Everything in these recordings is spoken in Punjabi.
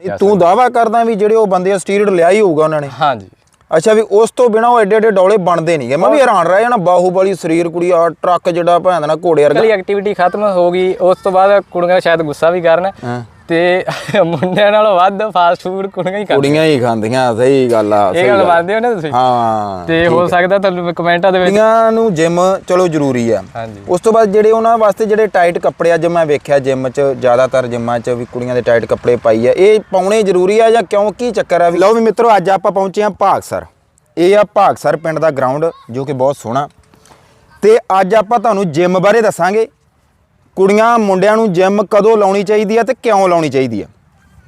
ਨਹੀਂ ਤੂੰ ਦਾਵਾ ਕਰਦਾ ਵੀ ਜਿਹੜੇ ਉਹ ਬੰਦੇ ਸਟੀਰੋਇਡ ਲਿਆ ਹੀ ਹੋਊਗਾ ਉਹਨਾਂ ਨੇ। ਹਾਂਜੀ। ਅੱਛਾ ਵੀ ਉਸ ਤੋਂ ਬਿਨਾ ਉਹ ਐਡੇ ਐਡੇ ਡੌਲੇ ਬਣਦੇ ਨਹੀਂਗੇ ਮੈਂ ਵੀ ਹੈਰਾਨ ਰਹਿ ਜਾਣਾ ਬਾਹੂਬਲੀ ਸਰੀਰ ਕੁੜੀ ਆ ਟਰੱਕ ਜਿਹੜਾ ਭੈਣ ਦਾ ਘੋੜੇ ਵਰਗਾ। ਐਕਟੀਵਿਟੀ ਖਤਮ ਹੋ ਗਈ ਉਸ ਤੋਂ ਬਾਅਦ ਕੁੜੀਆਂ ਸ਼ਾਇਦ ਗੁੱਸਾ ਵੀ ਕਰਨ। ਤੇ ਮੁੰਡਿਆਂ ਨਾਲੋਂ ਵੱਧ ਫਾਸਟ ਫੂਡ ਕੁੜੀਆਂ ਹੀ ਖਾਂਦੀਆਂ। ਕੁੜੀਆਂ ਹੀ ਖਾਂਦੀਆਂ ਸਹੀ ਗੱਲ ਆ ਇਹ ਸਹੀ ਗੱਲ। ਮੰਨਦੇ ਹੋ ਨਾ ਤੁਸੀਂ? ਹਾਂ ਤੇ ਹੋ ਸਕਦਾ ਤੁਹਾਨੂੰ ਕਮੈਂਟਾਂ ਦੇ ਵਿੱਚ ਕੁੜੀਆਂ ਨੂੰ ਜਿਮ ਚਲੋ ਜ਼ਰੂਰੀ ਆ। ਉਸ ਤੋਂ ਬਾਅਦ ਜਿਹੜੇ ਉਹਨਾਂ ਵਾਸਤੇ ਜਿਹੜੇ ਟਾਈਟ ਕੱਪੜੇ ਆ ਜੇ ਮੈਂ ਵੇਖਿਆ ਜਿਮ 'ਚ ਜ਼ਿਆਦਾਤਰ ਜਿਮਾਂ 'ਚ ਵੀ ਕੁੜੀਆਂ ਦੇ ਟਾਈਟ ਕੱਪੜੇ ਪਾਈ ਆ। ਇਹ ਪਾਉਣੇ ਜ਼ਰੂਰੀ ਆ ਜਾਂ ਕਿਉਂ ਕੀ ਚੱਕਰ ਆ ਵੀ ਲਓ ਵੀ ਮਿੱਤਰੋ ਅੱਜ ਆਪਾਂ ਪਹੁੰਚੇ ਆ ਭਾਗਸਰ। ਇਹ ਆ ਭਾਗਸਰ ਪਿੰਡ ਦਾ ਗਰਾਊਂਡ ਜੋ ਕਿ ਬਹੁਤ ਸੋਹਣਾ। ਤੇ ਅੱਜ ਆਪਾਂ ਤੁਹਾਨੂੰ ਜਿਮ ਬਾਰੇ ਦੱਸਾਂਗੇ। ਕੁੜੀਆਂ ਮੁੰਡਿਆਂ ਨੂੰ ਜਿਮ ਕਦੋਂ ਲਾਉਣੀ ਚਾਹੀਦੀ ਆ ਤੇ ਕਿਉਂ ਲਾਉਣੀ ਚਾਹੀਦੀ ਆ?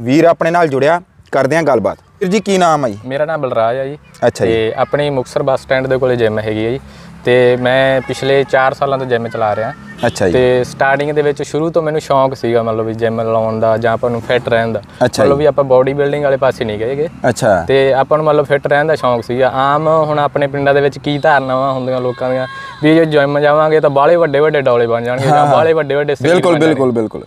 ਵੀਰ ਆਪਣੇ ਨਾਲ ਜੁੜਿਆ ਕਰਦੇ ਆ ਗੱਲਬਾਤ। ਵੀਰ ਜੀ ਕੀ ਨਾਮ ਆ ਜੀ? ਮੇਰਾ ਨਾਮ ਬਲਰਾਜ ਆ ਜੀ। ਅੱਛਾ ਜੀ। ਤੇ ਆਪਣੀ ਮੁਕਸਰ ਬੱਸ ਸਟੈਂਡ ਦੇ ਕੋਲੇ ਜਿਮ ਹੈਗੀ ਹੈ ਜੀ। ਤੇ ਮੈਂ ਪਿਛਲੇ 4 ਸਾਲਾਂ ਤੋਂ ਜਿਮ ਚਲਾ ਰਿਹਾ। ਅੱਛਾ ਜੀ। ਤੇ ਸਟਾਰਟਿੰਗ ਦੇ ਵਿੱਚ ਸ਼ੁਰੂ ਤੋਂ ਮੈਨੂੰ ਸ਼ੌਂਕ ਸੀਗਾ ਮਤਲਬ ਵੀ ਜਿਮ ਲਾਉਣ ਦਾ ਜਾਂ ਆਪਾਂ ਨੂੰ ਫਿੱਟ ਰਹਿਣ ਦਾ। ਮਤਲਬ ਵੀ ਆਪਾਂ ਬਾਡੀ ਬਿਲਡਿੰਗ ਵਾਲੇ ਪਾਸੇ ਨਹੀਂ ਗਏਗੇ ਅੱਛਾ। ਤੇ ਆਪਾਂ ਨੂੰ ਮਤਲਬ ਫਿੱਟ ਰਹਿਣ ਦਾ ਸ਼ੌਂਕ ਸੀਗਾ। ਆਮ ਹੁਣ ਆਪਣੇ ਪਿੰਡਾਂ ਦੇ ਵਿੱਚ ਕੀ ਧਾਰਨਾਵਾਂ ਹੁੰਦੀਆਂ ਲੋਕਾਂ ਦੀਆਂ ਵੀ ਜੇ ਜਿਮ ਜਾਵਾਂਗੇ ਤਾਂ ਬਾਹਲੇ ਵੱਡੇ ਵੱਡੇ ਡੌਲੇ ਬਣ ਜਾਣਗੇ ਜਾਂ ਬਾਹਲੇ ਵੱਡੇ ਵੱਡੇ ਬਿਲਕੁਲ। ਬਿਲਕੁਲ ਬਿਲਕੁਲ।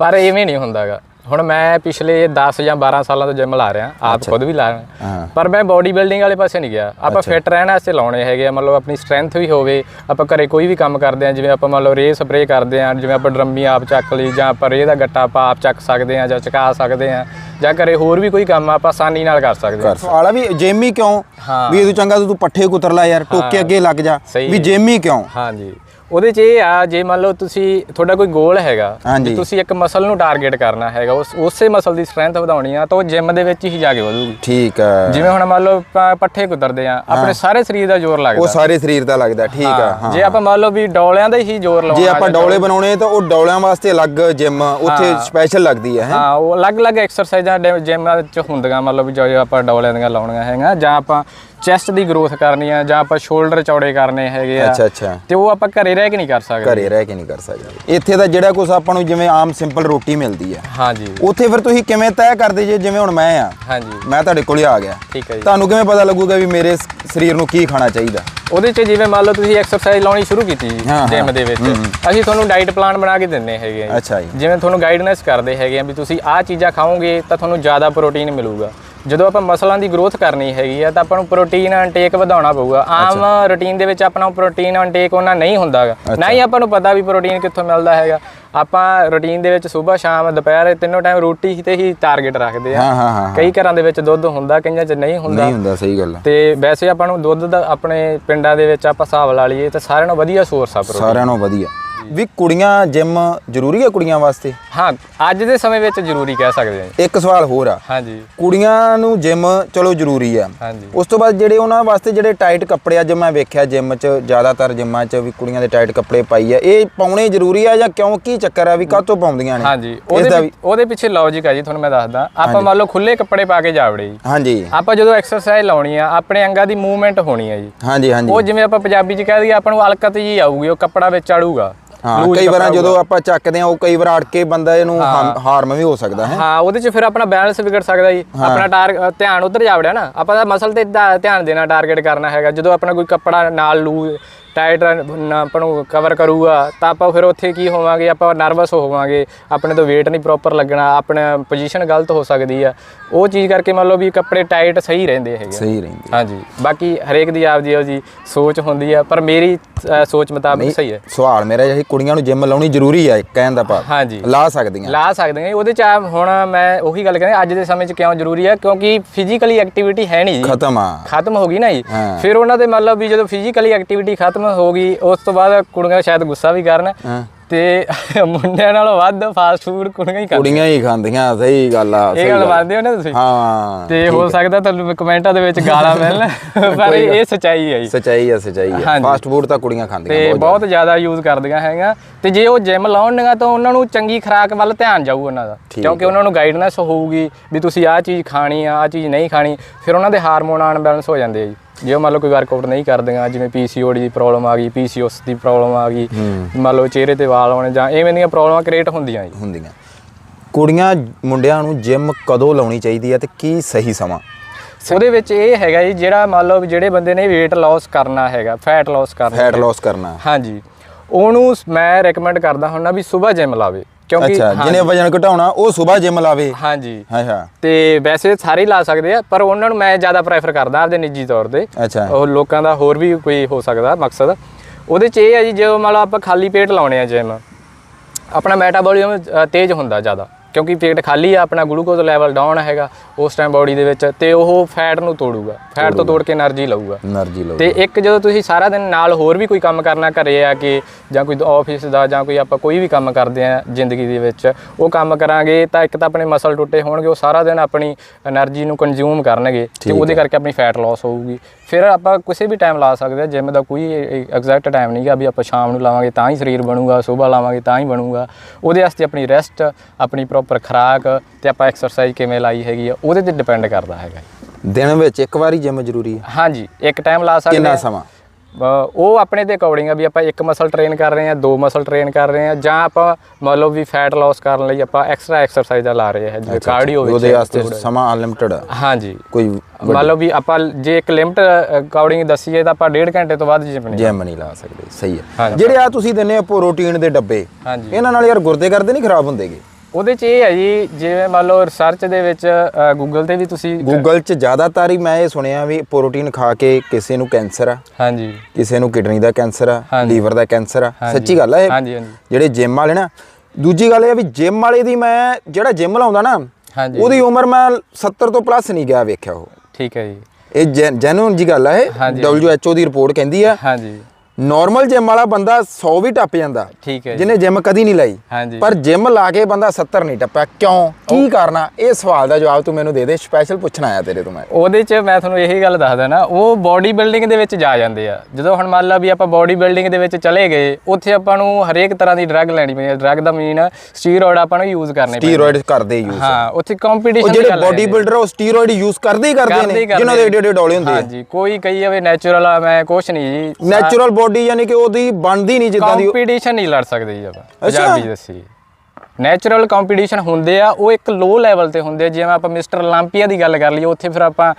ਪਰ ਐਵੇਂ ਨਹੀਂ ਹੁੰਦਾਗਾ। ਹੁਣ ਮੈਂ ਪਿਛਲੇ 10 ਜਾਂ 12 ਸਾਲਾਂ ਤੋਂ ਜਿਮ ਲਾ ਰਿਹਾ ਆਪ ਖੁਦ ਵੀ ਲਾ ਰਿਹਾ। ਪਰ ਮੈਂ ਬਾਡੀ ਬਿਲਡਿੰਗ ਵਾਲੇ ਪਾਸੇ ਨਹੀਂ ਗਿਆ। ਆਪਾਂ ਫਿੱਟ ਰਹਿਣ ਵਾਸਤੇ ਲਾਉਣੇ ਹੈਗੇ ਆ ਮਤਲਬ ਆਪਣੀ ਸਟਰੈਂਥ ਵੀ ਹੋਵੇ ਆਪਾਂ ਘਰੇ ਕੋਈ ਵੀ ਕੰਮ ਕਰਦੇ ਆ ਜਿਵੇਂ ਆਪਾਂ ਮੰਨ ਲਓ ਰੇ ਸਪਰੇ ਕਰਦੇ ਆ ਜਿਵੇਂ ਆਪਾਂ ਡਰਮੀ ਆਪ ਚੱਕ ਲਈ ਜਾਂ ਆਪਾਂ ਰੇ ਦਾ ਗੱਟਾ ਆਪਾਂ ਆਪ ਚੱਕ ਸਕਦੇ ਆ ਜਾਂ ਚਕਾ ਸਕਦੇ ਆ ਜਾਂ ਘਰੇ ਹੋਰ ਵੀ ਕੋਈ ਕੰਮ ਆਪਾਂ ਆਸਾਨੀ ਨਾਲ ਕਰ ਸਕਦੇ ਆ। ਕਰ ਸਵਾਲ ਆ ਵੀ ਜਿਮ ਹੀ ਕਿਉਂ। ਵੀ ਇਹ ਤੋਂ ਚੰਗਾ ਤਾਂ ਪੱਠੇ ਕੁਤਰ ਲੈ ਯਾਰ ਟੋਕੇ ਅੱਗੇ ਲੱਗ ਜਾ। ਵੀ। ਜਿਮ ਹੀ ਕਿਉਂ? ਹਾਂਜੀ। ਉਹਦੇ 'ਚ ਇਹ ਆ ਜੇ ਮੰਨ ਲਓ ਤੁਸੀਂ ਤੁਹਾਡਾ ਕੋਈ ਗੋਲ ਹੈਗਾ ਹਾਂਜੀ। ਤੁਸੀਂ ਇੱਕ ਮਸਲ ਨੂੰ ਟਾਰਗੇਟ ਕਰਨਾ ਹੈਗਾ ਉਸ ਉਸੇ ਮਸਲ ਦੀ ਸਟਰੈਂਥ ਵਧਾਉਣੀ ਆ ਤਾਂ ਉਹ ਜਿਮ ਦੇ ਵਿੱਚ ਹੀ ਜਾ ਕੇ ਵਧੂਗੀ। ਠੀਕ ਹੈ ਜਿਵੇਂ ਹੁਣ ਮੰਨ ਲਓ ਆਪਾਂ ਪੱਠੇ ਕੁਤਰਦੇ ਆ ਆਪਣੇ ਸਾਰੇ ਸਰੀਰ ਦਾ ਜ਼ੋਰ ਉਹ ਲੱਗਦਾ ਸਾਰੇ ਸਰੀਰ ਦਾ ਲੱਗਦਾ ਠੀਕ ਆ ਹਾਂ। ਜੇ ਆਪਾਂ ਮੰਨ ਲਓ ਵੀ ਡੌਲਿਆਂ ਦਾ ਹੀ ਜ਼ੋਰ ਲਾਉਣਾ ਜੇ ਆਪਾਂ ਡੌਲੇ ਬਣਾਉਣੇ ਤਾਂ ਉਹ ਡੌਲਿਆਂ ਵਾਸਤੇ ਅਲੱਗ ਜਿਮ ਉੱਥੇ ਸਪੈਸ਼ਲ ਲੱਗਦੀ ਹੈ ਹੈਂ? ਹਾਂ ਉਹ ਅਲੱਗ-ਅਲੱਗ ਐਕਸਰਸਾਈਜ਼ਾਂ ਜਿਮ ਚ ਹੁੰਦੀਆਂ ਮਤਲਬ ਜੋ ਆਪਾਂ ਡੌਲਿਆਂ ਦੀਆਂ ਲਾਉਣੀਆਂ ਹੈਗੀਆਂ ਜਾਂ ਆਪਾਂ ਚੈਸਟ ਦੀ ਗਰੋਥ ਕਰਨੀ ਆ ਜਾਂ ਆਪਾਂ ਸ਼ੋਲਡਰ ਚੌੜੇ ਕਰਨੇ ਹੈਗੇ ਆ। ਅੱਛਾ ਅੱਛਾ। ਤੇ ਉਹ ਆਪਾਂ ਘਰੇ ਰਹਿ ਕੇ ਨਹੀਂ ਕਰ ਸਕਦੇ। ਘਰੇ ਰਹਿ ਕੇ ਨਹੀਂ ਕਰ ਸਕਦੇ। ਇੱਥੇ ਦਾ ਜਿਹੜਾ ਕੁਝ ਆਪਾਂ ਨੂੰ ਜਿਵੇਂ ਆਮ ਸਿੰਪਲ ਰੋਟੀ ਮਿਲਦੀ ਹੈ ਹਾਂਜੀ। ਉੱਥੇ ਫਿਰ ਤੁਸੀਂ ਕਿਵੇਂ ਤੈਅ ਕਰਦੇ ਜੇ? ਜਿਵੇਂ ਹੁਣ ਮੈਂ ਆ। ਹਾਂਜੀ। ਮੈਂ ਤੁਹਾਡੇ ਕੋਲ ਆ ਗਿਆ। ਠੀਕ ਹੈ ਜੀ। ਤੁਹਾਨੂੰ ਕਿਵੇਂ ਪਤਾ ਲੱਗੂਗਾ ਵੀ ਮੇਰੇ ਸਰੀਰ ਨੂੰ ਕੀ ਖਾਣਾ ਚਾਹੀਦਾ? ਉਹਦੇ ਚ ਜਿਵੇਂ ਮੰਨ ਲਓ ਤੁਸੀਂ ਐਕਸਰਸਾਈਜ਼ ਲਾਉਣੀ ਸ਼ੁਰੂ ਕੀਤੀ। ਜਿਮ ਦੇ ਵਿੱਚ। ਅਸੀਂ ਤੁਹਾਨੂੰ ਡਾਈਟ ਪਲਾਨ ਬਣਾ ਕੇ ਦਿੰਨੇ ਹੈਗੇ ਆ ਜਿਵੇਂ ਤੁਹਾਨੂੰ ਗਾਈਡਨੈਸ ਕਰਦੇ ਹੈਗੇ ਆ ਵੀ ਤੁਸੀਂ ਆਹ ਚੀਜ਼ਾਂ ਖਾਓਗੇ ਤਾਂ ਤੁਹਾਨੂੰ ਜ਼ਿਆਦਾ ਪ੍ਰੋਟੀਨ ਮਿਲੂਗਾ। ਜਦੋਂ ਆਪਾਂ ਮਸਲਾਂ ਦੀ ਗਰੋਥ ਕਰਨੀ ਹੈਗੀ ਆ ਤਾਂ ਆਪਾਂ ਨੂੰ ਪ੍ਰੋਟੀਨ ਇਨਟੇਕ ਵਧਾਉਣਾ ਪਊਗਾ। ਆਮ ਰੁਟੀਨ ਦੇ ਵਿੱਚ ਆਪਣਾ ਪ੍ਰੋਟੀਨ ਇਨਟੇਕ ਉਹਨਾਂ ਨਹੀਂ ਹੁੰਦਾਗਾ। ਨਾ ਹੀ ਆਪਾਂ ਨੂੰ ਪਤਾ ਵੀ ਪ੍ਰੋਟੀਨ ਕਿੱਥੋਂ ਮਿਲਦਾ ਹੈਗਾ। ਆਪਾਂ ਰੁਟੀਨ ਦੇ ਵਿੱਚ ਸਵੇਰ ਸ਼ਾਮ ਦੁਪਹਿਰ ਤਿੰਨੋਂ ਟਾਈਮ ਰੋਟੀ ਤੇ ਹੀ ਟਾਰਗੇਟ ਰੱਖਦੇ ਆ। ਹਾਂ ਹਾਂ ਹਾਂ ਕਈ ਘਰਾਂ ਦੇ ਵਿੱਚ ਦੁੱਧ ਹੁੰਦਾ ਕਈਆਂ 'ਚ ਨਹੀਂ ਹੁੰਦਾ। ਨਹੀਂ ਹੁੰਦਾ ਸਹੀ ਗੱਲ ਤੇ ਵੈਸੇ ਆਪਾਂ ਨੂੰ ਦੁੱਧ ਦਾ ਆਪਣੇ ਪਿੰਡਾਂ ਦੇ ਵਿੱਚ ਆਪਾਂ ਹਿਸਾਬ ਲਾ ਲਈਏ ਤਾਂ ਸਾਰਿਆਂ ਨਾਲੋਂ ਵਧੀਆ ਸੋਰਸ ਆ ਪ੍ਰੋਟੀਨ ਸਾਰਿਆਂ ਨੂੰ ਵਧੀਆ। ਵੀ ਕੁੜੀਆਂ ਜਿਮ ਜ਼ਰੂਰੀ ਹੈ ਕੁੜੀਆਂ ਵਾਸਤੇ? ਹਾਂ ਅੱਜ ਦੇ ਸਮੇਂ ਵਿੱਚ ਜ਼ਰੂਰੀ ਕਹਿ ਸਕਦੇ ਹਾਂ। ਇੱਕ ਸਵਾਲ ਹੋਰ ਆ। ਹਾਂਜੀ ਕੁੜੀਆਂ ਨੂੰ ਜਿਮ ਚਲੋ ਜ਼ਰੂਰੀ ਆ। ਹਾਂਜੀ ਉਸ ਤੋਂ ਬਾਅਦ ਜਿਹੜੇ ਉਹਨਾਂ ਵਾਸਤੇ ਜਿਹੜੇ ਟਾਈਟ ਕੱਪੜੇ ਆ ਜੇ ਮੈਂ ਵੇਖਿਆ ਜਿਮ 'ਚ ਜ਼ਿਆਦਾਤਰ ਜਿਮਾਂ 'ਚ ਵੀ ਕੁੜੀਆਂ ਦੇ ਟਾਈਟ ਕੱਪੜੇ ਪਾਈ ਆ। ਇਹ ਪਾਉਣੇ ਜ਼ਰੂਰੀ ਆ ਜਾਂ ਕਿਉਂ? ਕੀ ਚੱਕਰ ਆ ਵੀ ਕਾਹਤੋਂ ਪਾਉਂਦੀਆਂ ਨੇ? ਹਾਂਜੀ ਉਹਦੇ ਉਹਦੇ ਪਿੱਛੇ ਲੌਜੀਕ ਆ ਜੀ ਤੁਹਾਨੂੰ ਮੈਂ ਦੱਸਦਾ। ਆਪਾਂ ਮੰਨ ਲਓ ਖੁੱਲੇ ਕੱਪੜੇ ਪਾ ਕੇ ਜਾਵੜੇ ਜੀ। ਹਾਂਜੀ ਆਪਾਂ ਜਦੋਂ ਐਕਸਰਸਾਈਜ਼ ਲਾਉਣੀ ਆ ਆਪਣੇ ਅੰਗਾਂ ਦੀ ਮੂਵਮੈਂਟ ਹੋਣੀ ਆ ਜੀ। ਹਾਂਜੀ ਹਾਂਜੀ ਉਹ ਜਿਵੇਂ ਆਪਾਂ ਪੰਜਾਬੀ ਚ ਕਹਿ ਦਈਏ ਆਪਾਂ ਨੂੰ ਅਲਕਤ ਜੀ ਆਊਗੀ ਉਹ ਕੱਪੜਾ ਵਿੱਚ ਅੜੂਗਾ ਹਾਂ ਕਈ ਵਾਰ ਜਦੋਂ ਆਪਾਂ ਚੱਕਦੇ ਆ ਉਹ ਕਈ ਵਾਰ ਅੜ ਕੇ ਬੰਦਾ ਇਹਨੂੰ ਹਾਰਮ ਵੀ ਹੋ ਸਕਦਾ ਹੈ। ਹਾਂ ਉਹਦੇ ਚ ਫਿਰ ਆਪਣਾ ਬੈਲੈਂਸ ਵਿਗੜ ਸਕਦਾ ਜੀ। ਆਪਣਾ ਟਾਰ ਧਿਆਨ ਉਧਰ ਜਾਵੜਿਆ ਨਾ। ਆਪਾਂ ਦਾ ਮਸਲ ਤੇ ਧਿਆ- ਧਿਆਨ ਦੇਣਾ ਟਾਰਗੇਟ ਕਰਨਾ ਹੈਗਾ। ਜਦੋਂ ਆਪਣਾ ਕੋਈ ਕੱਪੜਾ ਨਾਲ ਲੂ ਟਾਈਟ ਆਪਾਂ ਨੂੰ ਕਵਰ ਕਰੂਗਾ ਤਾਂ ਆਪਾਂ ਫਿਰ ਉੱਥੇ ਕੀ ਹੋਵਾਂਗੇ ਆਪਾਂ ਨਰਵਸ ਹੋਵਾਂਗੇ ਆਪਣੇ ਤੋਂ weight ਨਹੀਂ ਪ੍ਰੋਪਰ ਲੱਗਣਾ ਆਪਣਾ ਪੋਜੀਸ਼ਨ ਗਲਤ ਹੋ ਸਕਦੀ ਆ। ਉਹ ਚੀਜ਼ ਕਰਕੇ ਮੰਨ ਲਓ ਵੀ ਕੱਪੜੇ ਟਾਈਟ ਸਹੀ ਰਹਿੰਦੇ ਹੈਗੇ ਸਹੀ ਰਹਿੰਦੀ ਹਾਂਜੀ ਬਾਕੀ ਹਰੇਕ ਦੀ ਆਪਦੀ ਉਹਦੀ ਸੋਚ ਹੁੰਦੀ ਆ ਪਰ ਮੇਰੀ ਸੋਚ ਮੁਤਾਬਕ ਸਹੀ ਹੈ। ਸਵਾਲ ਮੇਰਾ ਇਹ ਕੁੜੀਆਂ ਨੂੰ ਜਿਮ ਲਾਉਣੀ ਜ਼ਰੂਰੀ ਆ ਕਹਿਣ ਦਾ ਭਾਵ। ਹਾਂਜੀ। ਲਾ ਸਕਦੀਆਂ। ਲਾ ਸਕਦੇ ਹਾਂ ਉਹਦੇ ਚ ਆ ਹੁਣ ਮੈਂ ਉਹੀ ਗੱਲ ਕਹਿੰਦਾ ਅੱਜ ਦੇ ਸਮੇਂ 'ਚ ਕਿਉਂ ਜ਼ਰੂਰੀ ਹੈ ਕਿਉਂਕਿ ਫਿਜ਼ੀਕਲੀ ਐਕਟੀਵਿਟੀ ਹੈ ਨਹੀਂ ਜੀ। ਖਤਮ ਆ। ਖਤਮ ਹੋ ਗਈ ਨਾ ਜੀ। ਫਿਰ ਉਹਨਾਂ ਦੇ ਮਤਲਬ ਵੀ ਜਦੋਂ ਫਿਜ਼ੀਕਲੀ ਐਕਟੀਵਿਟੀ ਖਤਮ ਹੋ ਗਈ ਉਸ ਤੋਂ ਬਾਅਦ ਕੁੜੀਆਂ ਸ਼ਾਇਦ ਗੁੱਸਾ ਵੀ ਕਰਨ ਹਾਂ। ਤੇ ਮੁੰਡਿਆਂ ਨਾਲੋਂ ਵੱਧ ਫਾਸਟ ਫੂਡ ਕੁੜੀਆਂ ਹੀ ਖਾਂਦੀਆਂ। ਕੁੜੀਆਂ ਹੀ ਖਾਂਦੀਆਂ ਸਹੀ ਗੱਲ ਆ ਸਹੀ ਗੱਲ। ਮੰਨਦੇ ਹੋ ਨਾ ਤੁਸੀਂ? ਹਾਂ। ਤੇ ਹੋ ਸਕਦਾ ਤੁਹਾਨੂੰ ਕਮੈਂਟਾਂ ਦੇ ਵਿੱਚ ਗਾਲਾਂ ਮਿਲਣ ਪਰ ਇਹ ਸੱਚਾਈ ਹੈ ਜੀ। ਸਚਾਈ ਆ ਸਚਾਈ ਹਾਂਜੀ। ਫਾਸਟ ਫੂਡ ਤਾਂ ਕੁੜੀਆਂ ਖਾਂਦੀਆਂ ਤੇ ਬਹੁਤ ਜ਼ਿਆਦਾ। ਯੂਜ਼ ਕਰਦੀਆਂ ਹੈਗਾ ਤੇ ਜੇ ਉਹ ਜਿਮ ਲਾਉਣਗਾ ਤਾਂ ਉਹਨਾਂ ਨੂੰ ਚੰਗੀ ਖੁਰਾਕ ਵੱਲ ਧਿਆਨ ਜਾਊ ਉਹਨਾਂ ਦਾ। ਕਿਉਂਕਿ ਉਹਨਾਂ ਨੂੰ ਗਾਈਡਨੈਸ ਹੋਊਗੀ ਵੀ ਤੁਸੀਂ ਆਹ ਚੀਜ਼ ਖਾਣੀ ਆ ਆਹ ਚੀਜ਼ ਨਹੀਂ ਖਾਣੀ ਫਿਰ ਉਹਨਾਂ ਦੇ ਹਾਰਮੋਨ ਅਨਬੈਲੈਂਸ ਹੋ ਜਾਂਦੇ ਆ ਜੀ। ਜੇ ਮੰਨ ਲਓ ਕੋਈ ਵਰਕਆਊਟ ਨਹੀਂ ਕਰਦੀਆਂ ਜਿਵੇਂ ਪੀਸੀਓਡੀ ਦੀ ਪ੍ਰੋਬਲਮ ਆ ਗਈ ਪੀਸੀਓਐਸ ਦੀ ਪ੍ਰੋਬਲਮ ਆ ਗਈ ਮੰਨ ਲਓ ਚਿਹਰੇ ਤੇ ਵਾਲ ਆਉਣੇ ਜਾਂ ਐਵੇਂ ਦੀਆਂ ਪ੍ਰੋਬਲਮਾਂ ਕ੍ਰੀਏਟ ਹੁੰਦੀਆਂ ਜੀ। ਹੁੰਦੀਆਂ। ਕੁੜੀਆਂ ਮੁੰਡਿਆਂ ਨੂੰ ਜਿਮ ਕਦੋਂ ਲਾਉਣੀ ਚਾਹੀਦੀ ਹੈ ਤੇ ਕੀ ਸਹੀ ਸਮਾਂ? ਉਹਦੇ ਵਿੱਚ ਇਹ ਹੈਗਾ ਜੀ ਜਿਹੜਾ ਮੰਨ ਲਓ ਜਿਹੜੇ ਬੰਦੇ ਨੇ weight loss ਕਰਨਾ ਹੈਗਾ ਫੈਟ loss ਕਰਨਾ ਫੈਟ ਲਾਸ ਕਰਨਾ। ਹਾਂਜੀ। ਉਹਨੂੰ ਮੈਂ ਰეკਮੈਂਡ ਕਰਦਾ ਹੁੰਦਾ ਵੀ ਸਵੇਰ ਜਿਮ ਲਾਵੇ। ਕਿਉਂਕਿ ਅੱਛਾ ਜਿਹਨੇ ਵਜਨ ਘਟਾਉਣਾ ਉਹ ਸਵੇਰ ਜਿਮ ਲਾਵੇ। ਹਾਂਜੀ। ਹਾਂ ਤੇ ਵੈਸੇ ਸਾਰੇ ਹੀ ਲਾ ਸਕਦੇ ਆ ਪਰ ਉਹਨਾਂ ਨੂੰ ਮੈਂ ਜ਼ਿਆਦਾ ਪ੍ਰੈਫਰ ਕਰਦਾ ਆਪਦੇ ਨਿੱਜੀ ਤੌਰ ਤੇ। ਅੱਛਾ। ਉਹ ਲੋਕਾਂ ਦਾ ਹੋਰ ਵੀ ਕੋਈ ਹੋ ਸਕਦਾ ਮਕਸਦ। ਉਹਦੇ ਚ ਇਹ ਹੈ ਜੀ ਜਦੋਂ ਮੰਨ ਲਓ ਆਪਾਂ ਖਾਲੀ ਪੇਟ ਲਾਉਣੇ ਆ ਜਿਮ ਆਪਣਾ ਮੈਟਾਬੋਲਿਜ਼ਮ ਤੇਜ਼ ਹੁੰਦਾ ਜ਼ਿਆਦਾ। ਕਿਉਂਕਿ ਪੇਟ ਖਾਲੀ ਆ ਆਪਣਾ ਗਲੂਕੋਜ਼ ਲੈਵਲ ਡਾਊਨ ਹੈਗਾ ਉਸ ਟਾਈਮ ਬਾਡੀ ਦੇ ਵਿੱਚ ਤੇ ਉਹ ਫੈਟ ਨੂੰ ਤੋੜੂਗਾ। ਫੈਟ ਤੋਂ ਤੋੜ ਕੇ એનર્ਜੀ ਲਊਗਾ। એનર્ਜੀ ਲਊਗਾ। ਤੇ ਇੱਕ ਜਦੋਂ ਤੁਸੀਂ ਸਾਰਾ ਦਿਨ ਨਾਲ ਹੋਰ ਵੀ ਕੋਈ ਕੰਮ ਕਰਨਾ ਘਰੇ ਆ ਕੇ ਜਾਂ ਕੋਈ ਆਫਿਸ ਦਾ ਜਾਂ ਕੋਈ ਆਪਾਂ ਕੋਈ ਵੀ ਕੰਮ ਕਰਦੇ ਆ ਜ਼ਿੰਦਗੀ ਦੇ ਵਿੱਚ ਉਹ ਕੰਮ ਕਰਾਂਗੇ ਤਾਂ ਇੱਕ ਤਾਂ ਆਪਣੇ ਮਸਲ ਟੁੱਟੇ ਹੋਣਗੇ ਉਹ ਸਾਰਾ ਦਿਨ ਆਪਣੀ એનર્ਜੀ ਨੂੰ ਕੰਜ਼ਿਊਮ ਕਰਨਗੇ ਤੇ ਉਹਦੇ ਕਰਕੇ ਆਪਣੀ ਫੈਟ ਲਾਸ ਹੋਊਗੀ। ਫਿਰ ਆਪਾਂ ਕਿਸੇ ਵੀ ਟਾਈਮ ਲਾ ਸਕਦੇ ਆ ਜਿਮ ਦਾ ਕੋਈ ਐਗਜ਼ੈਕਟ ਟਾਈਮ ਨਹੀਂਗਾ ਵੀ ਆਪਾਂ ਸ਼ਾਮ ਨੂੰ ਲਾਵਾਂਗੇ ਤਾਂ ਹੀ ਸਰੀਰ ਬਣੂਗਾ ਸਵੇਰ ਲਾਵਾਂਗੇ ਤਾਂ ਹੀ ਬਣੂਗਾ। ਉਹਦੇ ਵਾਸਤੇ ਆਪਣੀ ਰੈਸਟ ਆਪਣੀ ਪ੍ਰੋਪਰ ਖੁਰਾਕ ਤੇ ਆਪਾਂ ਐਕਸਰਸਾਈਜ਼ ਕਿਵੇਂ ਲਾਈ ਹੈਗੀ ਆ ਉਹਦੇ ਤੇ ਡਿਪੈਂਡ ਕਰਦਾ ਹੈਗਾ ਦਿਨ ਵਿੱਚ ਇੱਕ ਵਾਰੀ ਜਿਮ ਜ਼ਰੂਰੀ ਹੈ? ਹਾਂਜੀ ਇੱਕ ਟਾਈਮ ਲਾ ਸਕਦੇ ਕਿੰਨਾ ਆ ਸਮਾਂ? ਅ, ਉਹ ਆਪਣੇ ਤੇ ਅਕੋਰਡਿੰਗ ਆ ਵੀ ਆਪਾਂ ਇੱਕ ਮਸਲ ਟ੍ਰੇਨ ਕਰ ਰਹੇ ਹਾਂ ਦੋ ਮਸਲ ਟ੍ਰੇਨ ਕਰ ਰਹੇ ਹਾਂ ਜਾਂ ਆਪਾਂ ਮੰਨ ਲਓ ਵੀ ਫੈਟ ਲਾਸ ਕਰਨ ਲਈ ਆਪਾਂ ਐਕਸਟਰਾ ਐਕਸਰਸਾਈਜ਼ਾਂ ਲਾ ਰਹੇ ਹਾਂ ਜਿਵੇਂ ਕਾਰਡੀਓ ਵਿੱਚ ਉਹਦੇ ਵਾਸਤੇ ਸਮਾਂ ਅਨਲਿਮਟਿਡ ਹਾਂਜੀ। ਕੋਈ ਮੰਨ ਲਓ ਵੀ ਆਪਾਂ ਜੇ ਇੱਕ ਲਿਮਟ ਅਕੋਰਡਿੰਗ ਦੱਸੀਏ ਤਾਂ ਆਪਾਂ ਡੇਢ ਘੰਟੇ ਤੋਂ ਬਾਅਦ ਜਿਮ ਨਹੀਂ ਜਿਮ ਨਹੀਂ ਲਾ ਸਕਦੇ ਸਹੀ ਹੈ। ਜਿਹੜੇ ਆ ਤੁਸੀਂ ਦਿੰਨੇ ਆ ਪ੍ਰੋਟੀਨ ਦੇ ਡੱਬੇ ਇਹਨਾਂ ਨਾਲ ਯਾਰ ਗੁਰਦੇ ਕਰਦੇ ਨਹੀਂ ਖਰਾਬ ਹੁੰਦੇਗੇ? ਉਹਦੇ ਚ ਇਹ ਹੈ ਜੀ ਜਿਵੇਂ ਮੰਨ ਲਓ ਰਿਸਰਚ ਦੇ ਵਿੱਚ ਗੂਗਲ ਤੇ ਵੀ ਤੁਸੀਂ ਗੂਗਲ 'ਚ ਜ਼ਿਆਦਾਤਰ ਹੀ ਮੈਂ ਇਹ ਸੁਣਿਆ ਵੀ ਪ੍ਰੋਟੀਨ ਖਾ ਕੇ ਕਿਸੇ ਨੂੰ ਕੈਂਸਰ ਆ। ਹਾਂਜੀ। ਕਿਸੇ ਨੂੰ ਕਿਡਨੀ ਦਾ ਕੈਂਸਰ ਆ। ਲੀਵਰ ਦਾ ਕੈਂਸਰ ਆ। ਸੱਚੀ ਗੱਲ ਆ ਇਹ? ਹਾਂਜੀ ਹਾਂਜੀ। ਜਿਹੜੇ ਜਿਮ ਵਾਲੇ ਨਾ ਦੂਜੀ ਗੱਲ ਇਹ ਆ ਵੀ ਜਿਮ ਵਾਲੇ ਦੀ ਮੈਂ ਜਿਹੜਾ ਜਿਮ ਲਾਉਂਦਾ ਨਾ ਹਾਂਜੀ। ਉਹਦੀ ਉਮਰ ਮੈਂ 70 ਤੋਂ ਪਲੱਸ ਨਹੀਂ ਗਿਆ ਵੇਖਿਆ ਉਹ। ਠੀਕ ਹੈ ਜੀ। ਇਹ ਜੈਨੂਨ ਜੀ ਗੱਲ ਆ ਇਹ। WHO ਦੀ ਰਿਪੋਰਟ ਕਹਿੰਦੀ ਆ ਹਾਂਜੀ। ਨਾਰਮਲ ਜਿਮ ਵਾਲਾ ਬੰਦਾ 100 ਵੀ ਟੱਪ ਜਾਂਦਾ। ਠੀਕ ਹੈ ਜਿਹਨੇ ਜਿਮ ਕਦੀ ਨਹੀਂ ਲਾਈ। ਪਰ ਜਿਮ ਲਾ ਕੇ ਬੰਦਾ 70 ਨਹੀਂ ਟੱਪਿਆ। ਕਿਉਂ? ਕੀ ਕਰਨਾ ਇਹ ਸਵਾਲ ਦਾ ਜਵਾਬ ਤੂੰ ਮੈਨੂੰ ਦੇ ਦੇ। ਸਪੈਸ਼ਲ ਪੁੱਛਣਾ ਆਇਆ ਤੇਰੇ ਤੋਂ ਮੈਂ। ਉਹਦੇ 'ਚ ਮੈਂ ਤੁਹਾਨੂੰ ਇਹੀ ਗੱਲ ਦੱਸਦਾ ਨਾ ਉਹ ਬਾਡੀ ਬਿਲਡਿੰਗ ਦੇ ਵਿੱਚ ਜਾ ਜਾਂਦੇ ਆ। ਜਦੋਂ ਹੁਣ ਮੰਨ ਲਾ ਵੀ ਆਪਾਂ ਬਾਡੀ ਬਿਲਡਿੰਗ ਦੇ ਵਿੱਚ ਚਲੇ ਗਏ ਉੱਥੇ ਆਪਾਂ ਨੂੰ ਹਰੇਕ ਤਰ੍ਹਾਂ ਦੀ ਡਰੱਗ ਲੈਣੀ ਪੈਂਦੀ ਹੈ ਡਰੱਗ ਦਾ ਮੀਨ ਸਟੀਰੋਇਡ ਆਪਾਂ ਨੂੰ ਯੂਜ਼ ਕਰਨੇ ਪੈਂਦੇ ਸਟੀਰੋਇਡ ਕਰਦੇ ਯੂਜ਼ ਹਾਂ ਉੱਥੇ ਕੰਪੀਟੀਸ਼ਨ ਜਿਹੜੇ ਬਾਡੀ ਬਿਲਡਰ ਉਹ ਸਟੀਰੋਇਡ ਯੂਜ਼ ਕਰਦੇ ਹੀ ਕਰਦੇ ਨੇ ਜਿਨ੍ਹਾਂ ਦੇ ਏਡੇ ਏਡੇ ਡੋਲੇ ਹੁੰਦੇ ਆ। ਹਾਂਜੀ ਕੋਈ ਕਹੀ ਜਾਵੇ ਨੈਚੁਰਲ ਆ ਮੈਂ ਕੁਛ ਨਹੀਂ ਜੀ। ਨੈਚੁਰਲ ਬਾਡੀ ਯਾਨੀ ਕਿ ਉਹਦੀ ਬਣਦੀ ਨਹੀਂ ਜਿੱਦਾਂ ਦੀ ਕੰਪੀਟੀਸ਼ਨ ਨਹੀਂ ਲੜ ਸਕਦੇ ਜੀ ਆਪਾਂ ਪੰਜਾਬੀ ਦੱਸੀ ਨੈਚੁਰਲ ਕੰਪੀਟੀਸ਼ਨ ਹੁੰਦੇ ਆ ਉਹ ਇੱਕ ਲੋ ਲੈਵਲ ਤੇ ਹੁੰਦੇ ਆ ਜਿਵੇਂ ਆਪਾਂ ਮਿਸਟਰ ਲਾਂਪੀਆ ਦੀ ਗੱਲ ਕਰ ਲਈਏ ਉੱਥੇ ਫਿਰ ਆਪਾਂ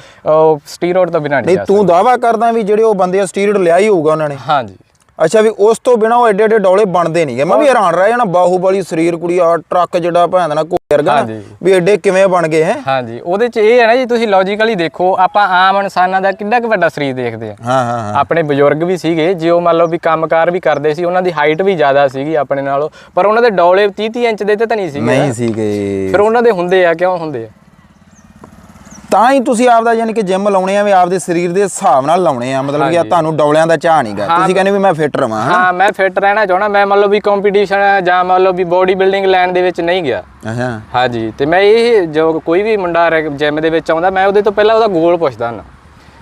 ਸਟੀਰੋਇਡ ਤੋਂ ਬਿਨਾਂ ਨਹੀਂ ਤੂੰ ਦਾਵਾ ਕਰਦਾ ਵੀ ਜਿਹੜੇ ਉਹ ਬੰਦੇ ਆ ਸਟੀਰੋਇਡ ਲਿਆ ਹੀ ਹੋਊਗਾ ਉਹਨਾਂ ਨੇ। ਹਾਂਜੀ। ਅੱਛਾ ਵੀ ਉਸ ਤੋਂ ਬਿਨਾ ਉਹ ਏਡੇ ਏਡੇ ਡੋਲੇ ਬਣਦੇ ਨਹੀਂਗੇ ਮੈਂ ਵੀ ਹੈਰਾਨ ਰਹਿ ਜਾਣਾ ਬਾਹੂਬਲੀ ਸਰੀਰ ਕੁੜੀ ਆ ਟਰੱਕ ਜਿਹੜਾ ਭੈਣ ਦਾ ਨਾ, ਹਾਂਜੀ। ਵੀ ਏਡੇ ਕਿਵੇਂ ਬਣ ਗਏ ਹੈ? ਹਾਂਜੀ ਉਹਦੇ ਚ ਇਹ ਹੈ ਨਾ ਜੀ ਤੁਸੀਂ ਲੌਜੀਕਲੀ ਦੇਖੋ ਆਪਾਂ ਆਮ ਇਨਸਾਨਾਂ ਦਾ ਕਿੰਨਾ ਕੁ ਵੱਡਾ ਸਰੀਰ ਦੇਖਦੇ ਆ। ਹਾਂ ਹਾਂ ਹਾਂ। ਆਪਣੇ ਬਜ਼ੁਰਗ ਵੀ ਸੀਗੇ ਜੇ ਉਹ ਮੰਨ ਲਓ ਵੀ ਕੰਮਕਾਰ ਵੀ ਕਰਦੇ ਸੀ ਉਹਨਾਂ ਦੀ ਹਾਈਟ ਵੀ ਜ਼ਿਆਦਾ ਸੀਗੀ ਆਪਣੇ ਨਾਲੋਂ ਪਰ ਉਹਨਾਂ ਦੇ ਡੌਲੇ 30 30 ਇੰਚ ਦੇ ਤੇ ਤਾਂ ਨਹੀਂ ਸੀਗੇ ਨਹੀਂ ਸੀਗੇ। ਫਿਰ ਉਹਨਾਂ ਦੇ ਹੁੰਦੇ ਆ ਕਿਉਂ ਹੁੰਦੇ ਆ? ਤਾਂ ਹੀ ਤੁਸੀਂ ਆਪਦਾ ਯਾਨੀ ਕਿ ਜਿਮ ਲਾਉਣੇ ਆ ਵੀ ਆਪਦੇ ਸਰੀਰ ਦੇ ਹਿਸਾਬ ਨਾਲ ਲਾਉਣੇ ਆ ਮਤਲਬ ਕਿ ਤੁਹਾਨੂੰ ਡੌਲਿਆਂ ਦਾ ਚਾਹ ਨਹੀਂਗਾ ਤੁਸੀਂ ਕਹਿੰਦੇ ਵੀ ਮੈਂ ਫਿੱਟ ਰਵਾਂ ਹਨਾ? ਹਾਂ ਮੈਂ ਫਿੱਟ ਰਹਿਣਾ ਚਾਹਣਾ ਮੈਂ ਮੰਨ ਲਓ ਵੀ ਕੰਪੀਟੀਸ਼ਨ ਜਾਂ ਮੰਨ ਲਓ ਵੀ ਬੋਡੀ ਬਿਲਡਿੰਗ ਲਾਈਨ ਦੇ ਵਿੱਚ ਨਹੀਂ ਗਿਆ। ਅੱਛਾ। ਹਾਂਜੀ ਤੇ ਮੈਂ ਇਹ ਜੋ ਕੋਈ ਵੀ ਮੁੰਡਾ ਜਿਮ ਦੇ ਵਿੱਚ ਆਉਂਦਾ ਮੈਂ ਉਹਦੇ ਤੋਂ ਪਹਿਲਾਂ ਉਹਦਾ ਗੋਲ ਪੁੱਛਦਾ ਨਾ